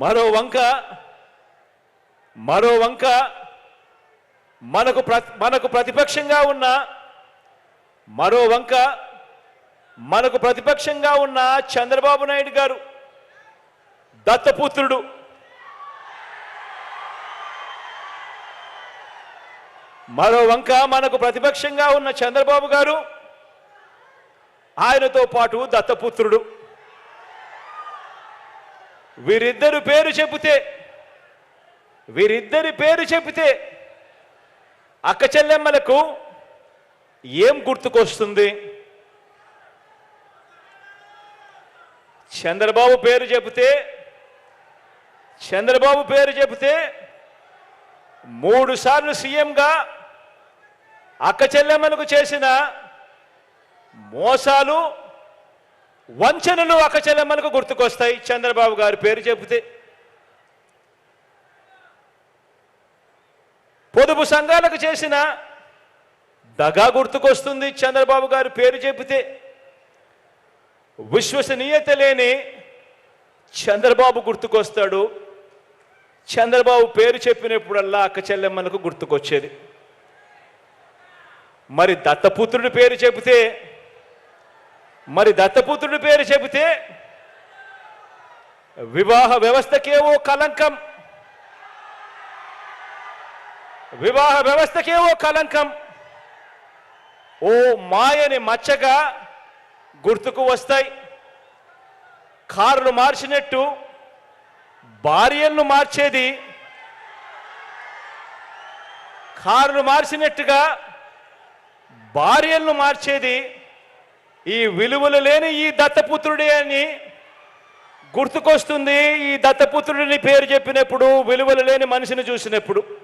మరో వంక మరో వంక మనకు మనకు ప్రతిపక్షంగా ఉన్న మరో వంక మనకు ప్రతిపక్షంగా ఉన్న చంద్రబాబు నాయుడు గారు దత్తపుత్రుడు. మరో వంక మనకు ప్రతిపక్షంగా ఉన్న చంద్రబాబు గారు ఆయనతో పాటు దత్తపుత్రుడు. వీరిద్దరు పేరు చెబితే వీరిద్దరి పేరు చెబితే అక్క చెల్లెమ్మలకు ఏం గుర్తుకొస్తుంది? చంద్రబాబు పేరు చెబితే చంద్రబాబు పేరు చెబితే మూడు సార్లు సీఎంగా అక్క చెల్లెమ్మలకు చేసిన మోసాలు వంచనలు అకచలమ్మలకు గుర్తుకొస్తాయి. చంద్రబాబు గారి పేరు చెబితే పొదుపు సంఘాలకు చేసిన దగా గుర్తుకొస్తుంది. చంద్రబాబు గారి పేరు చెబితే విశ్వసనీయత లేని చంద్రబాబు గుర్తుకొస్తాడు. చంద్రబాబు పేరు చెప్పినప్పుడల్లా అక్క చెల్లెమ్మలకు గుర్తుకొచ్చేది. మరి దత్తపుత్రుడి పేరు చెబితే మరి దత్తపుత్రుడి పేరు చెబితే వివాహ వ్యవస్థకేవో కలంకం. వివాహ వ్యవస్థకేవో కలంకం. ఓ మాయని మచ్చగా గుర్తుకు వస్తాయి. కారును మార్చినట్టు భార్యలను మార్చేది. కారును మార్చినట్టుగా భార్యలను మార్చేది. ఈ విలువలు లేని ఈ దత్తపుత్రుడే అని గుర్తుకొస్తుంది. ఈ దత్తపుత్రుడిని పేరు చెప్పినప్పుడు విలువలు లేని మనిషిని చూసినప్పుడు.